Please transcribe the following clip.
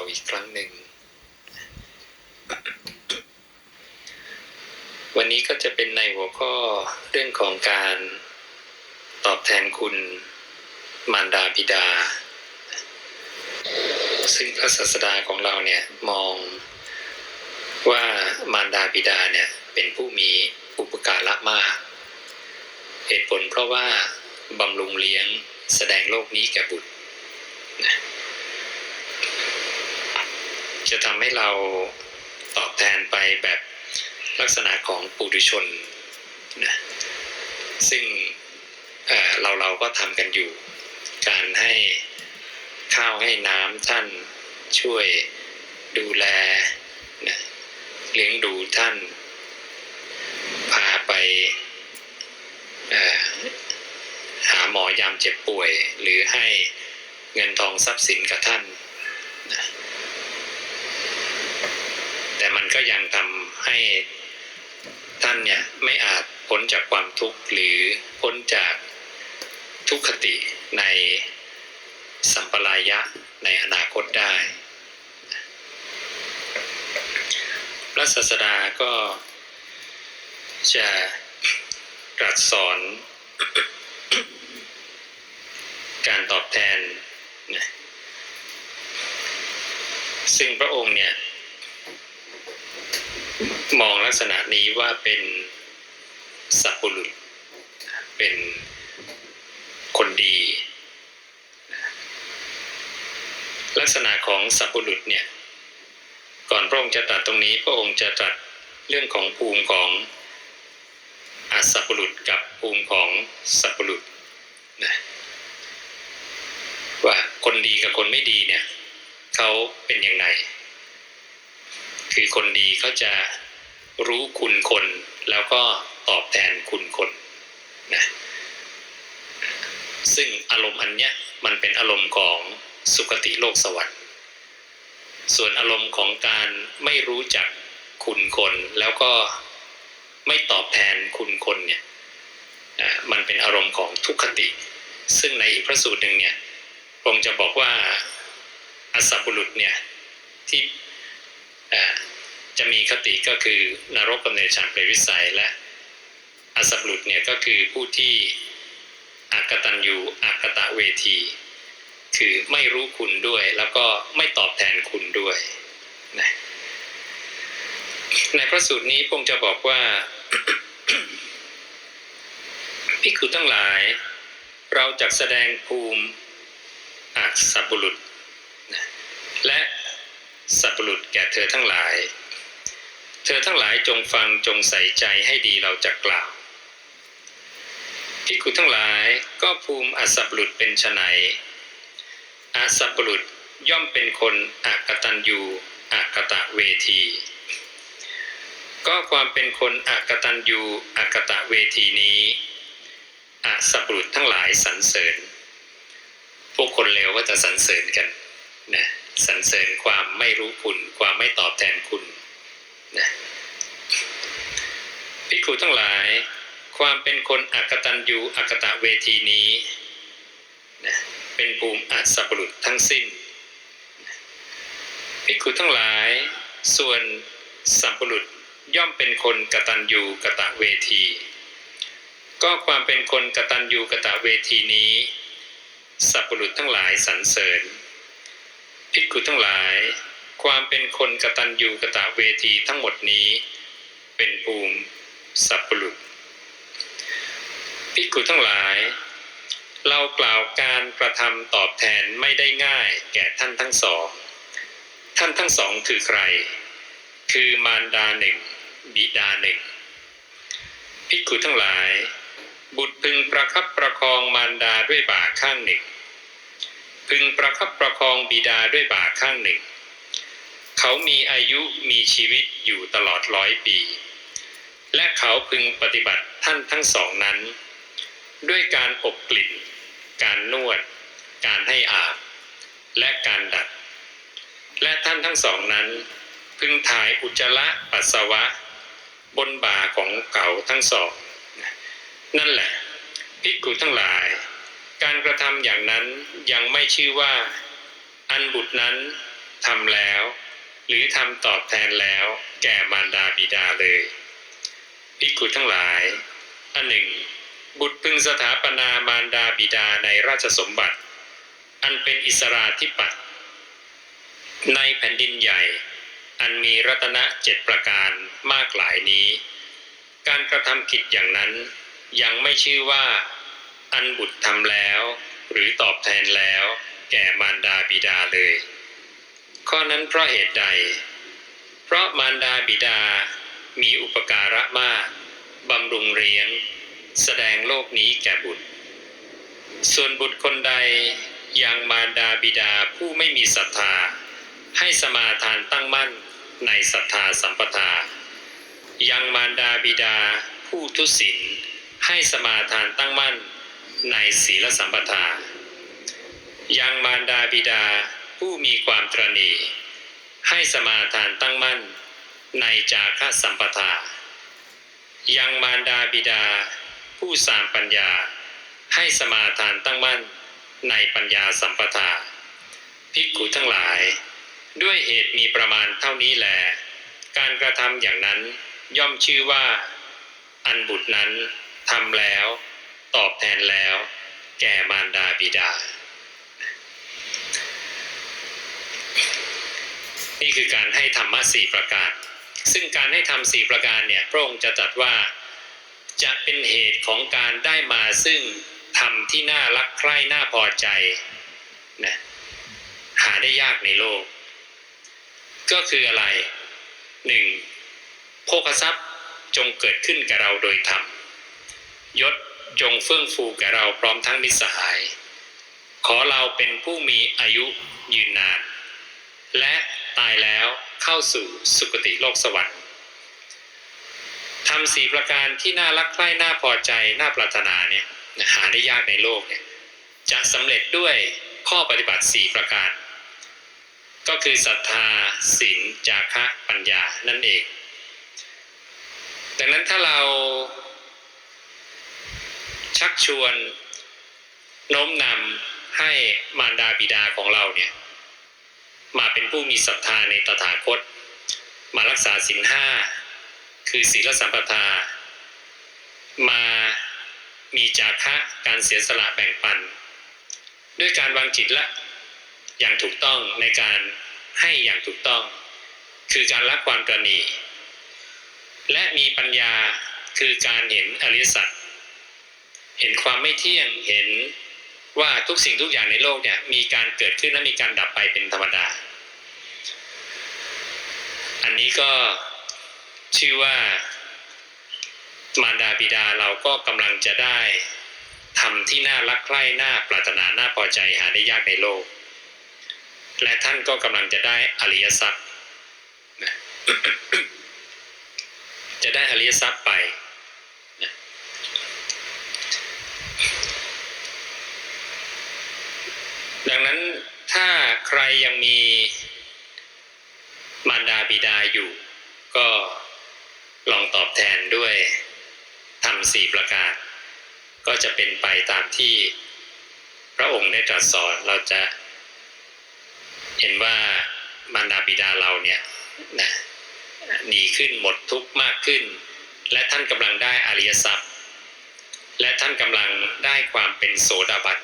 เราอีกครั้งหนึ่ง วันนี้ก็จะเป็นในหัวข้อเรื่องของการตอบแทนคุณมารดาบิดา ซึ่งพระศาสดาของเราเนี่ยมองว่ามารดาบิดาเนี่ยเป็นผู้มีอุปการะมาก เหตุผลเพราะว่าบำรุงเลี้ยงแสดงโลกนี้แก่บุตรนะ จะทำให้เราตอบแทนไปแบบลักษณะของปุถุชนนะซึ่งเเราเราก็ทำกันอยู่ การให้ข้าวให้น้ำท่านช่วยดูแลนะเลี้ยงดูท่าน พาไปหาหมอยามเจ็บป่วย หรือให้เงินทองทรัพย์สินกับท่านนะแต่มัน ก็ยังทำให้ท่านเนี่ยไม่อาจพ้นจากความทุกข์หรือพ้นจากทุกขติในสัมปรายะในอนาคตได้ พระศาสดาก็จะตรัสสอนการตอบแทน ซึ่งพระองค์เนี่ย มองลักษณะนี้ว่าเป็นสัพพุรุษเป็นคนดี ลักษณะของสัพพุรุษเนี่ย ก่อนพระองค์จะตรัสตรงนี้พระองค์จะตรัสเรื่องของภูมิของอาสัพพุรุษกับภูมิของสัพพุรุษนะว่าคนดีกับคนไม่ดีเนี่ยเขาเป็นยังไง คือคนดีเขาจะรู้คุณคน แล้วก็ตอบแทนคุณคนนะซึ่งอารมณ์อันเนี้ยมันเป็นอารมณ์ของสุคติโลกสวรรค์ ส่วนอารมณ์ของการไม่รู้จักคุณคน แล้วก็ไม่ตอบแทนคุณคนเนี่ยมันเป็นอารมณ์ของทุกขติ ซึ่งในอีกพระสูตรหนึ่งเนี่ยพระองค์จะบอกว่าอสับุรุษเนี่ยที่ จะมีคติก็คือนรกกำเนิดฉันเปรตวิสัยและอสัพบุรุษเนี่ยก็คือผู้ที่อากตัญญูอากตะเวที คือไม่รู้คุณด้วยแล้วก็ไม่ตอบแทนคุณด้วยนะในพระสูตรนี้พงค์จะบอกว่าพิกขุทั้งหลาย เราจะแสดงภูมิอักษบุรุษ สัพบุรุษแก่เธอทั้งหลาย เธอทั้งหลายจงฟังจงใส่ใจให้ดีเราจะกล่าวพิกขุทั้งหลายก็ภูมิอัสสบุรุษเป็นไฉนอาสัพบุรุษย่อมเป็นคนอากตัญญูอากตะเวที ก็ความเป็นคนอากตัญญูอากตะเวทีนี้อาสัพบุรุษทั้งหลายสรรเสริญ พวกคนเลวก็จะสรรเสริญกันนะ สรรเสริญความไม่รู้คุณ ความไม่ตอบแทนคุณนะพิกขุทั้งหลาย ความเป็นคนอากตัญญูอากตะเวทีนี้นะเป็นภูมิอัศบุรุษทั้งสิ้นภิกขุทั้งหลาย ส่วนสัมบุรุษย่อมเป็นคนกตัญญูกตะเวที ก็ความเป็นคนกตัญญูกตะเวทีนี้สัพบุรุษทั้งหลายสรรเสริญ ภิกขุทั้งหลาย ความเป็นคนกตัญญูกตะเวทีทั้งหมดนี้ เป็นภูมิสัพบุรุษภิกขุทั้งหลาย เรากล่าวการกระทำตอบแทนไม่ได้ง่ายแก่ท่านทั้งสอง ท่านทั้งสองคือใคร คือมารดาหนึ่ง บิดาหนึ่งภิกขุทั้งหลาย บุตรพึงประคับประคองมารดาด้วยบ่าข้างหนึ่ง พึงประคับประคองบิดาด้วยบ่าข้างหนึ่ง เขามีอายุมีชีวิตอยู่ตลอดร้อยปี และเขาพึงปฏิบัติท่านทั้งสองนั้น ด้วยการอบกลิ่น การนวด การให้อาบ และการดัด และท่านทั้งสองนั้น พึงถ่ายอุจจาระปัสสาวะ บนบ่าของเขาทั้งสอง นั่นแหละภิกขุทั้งหลาย การกระทำอย่างนั้นยังไม่ชื่อว่า อันบุตรนั้นทำแล้ว หรือทำตอบแทนแล้ว แก่มารดาบิดาเลยภิกุทั้งหลาย อันหนึ่ง บุตรพึงสถาปนามารดาบิดาในราชสมบัติ อันเป็นอิสราธิปัตในแผ่นดินใหญ่ อันมีรัตนะเจ็ดประการมากหลายนี้ การกระทำกิจอย่างนั้นยังไม่ชื่อว่า อันบุตรทำแล้ว หรือตอบแทนแล้ว แก่มารดาบิดาเลย ข้อนั้นเพราะเหตุใด เพราะมารดาบิดามีอุปการะมากบำรุงเลี้ยง แสดงโลกนี้แก่บุตร ส่วนบุตรคนใดยังมารดาบิดาผู้ไม่มีศรัทธา ให้สมาทานตั้งมั่นในศรัทธาสัมปทา ยังมารดาบิดาผู้ทุศีลให้สมาทานตั้งมั่น ในศีลสัมปทา ยังมารดาบิดาผู้มีความตรณีให้สมาทานตั้งมั่น ในจาคะสัมปทา ยังมารดาบิดา ผู้สามปัญญา ให้สมาทานตั้งมั่น ในปัญญาสัมปทาภิกขุทั้งหลาย ด้วยเหตุมีประมาณเท่านี้แหลการกระทำอย่างนั้นย่อมชื่อว่า อันบุตรนั้นทำแล้ว ตอบแทนแล้ว แก่มารดาบิดา นี่คือการให้ธรรมะสี่ประการ ซึ่งการให้ทำสี่ประการเนี่ยพระองค์จะตรัสว่าจะเป็นเหตุของการได้มาซึ่งธรรมที่น่ารักใคร่น่าพอใจนะหาได้ยากในโลก ก็คืออะไรหนึ่งโภคทรัพย์จงเกิดขึ้นแก่เราโดยธรรมยศ จงเฟื่องฟูแก่เราพร้อมทั้งมิตรสหาย ขอเราเป็นผู้มีอายุยืนนาน และตายแล้วเข้าสู่สุคติโลกสวรรค์ทำสี่ประการที่น่ารักใคร่น่าพอใจน่าปรารถนาเนี่ยหาได้ยากในโลกเนี่ยจะสำเร็จด้วยข้อปฏิบัติสี่ประการ ก็คือศรัทธาศีลจาคะปัญญานั่นเอง ดังนั้นถ้าเรา ชักชวนโน้มนำให้มารดาบิดาของเราเนี่ยมาเป็นผู้มีศรัทธาในตถาคต มารักษาศีลห้าคือศีลสัมปทา มามีจาคะการเสียสละแบ่งปัน ด้วยการวางจิตละอย่างถูกต้องในการให้อย่างถูกต้อง คือการละความตรณีและมีปัญญาคือการเห็นอริสัจ เห็นความไม่เที่ยงเห็นว่าทุกสิ่งทุกอย่างในโลกเนี่ย มีการเกิดขึ้นและมีการดับไปเป็นธรรมดา อันนี้ก็ชื่อว่ามารดาบิดาเราก็กำลังจะได้ทำที่น่ารักใคร่น่าปรารถนาน่าพอใจหาได้ยากในโลก และท่านก็กำลังจะได้อริยทรัพย์จะได้อริยทรัพย์ไปนะดัง นั้นถ้าใครยังมีมารดาบิดาอยู่ ก็ลองตอบแทนด้วยทำสี่ประการ ก็จะเป็นไปตามที่พระองค์ได้ตรัสสอนเราจะเห็นว่ามารดาบิดาเราเนี่ยนะดีขึ้นหมดทุกข์มากขึ้น และท่านกำลังได้อริยทรัพย์ และท่านกำลังได้ความเป็นโสดาบัน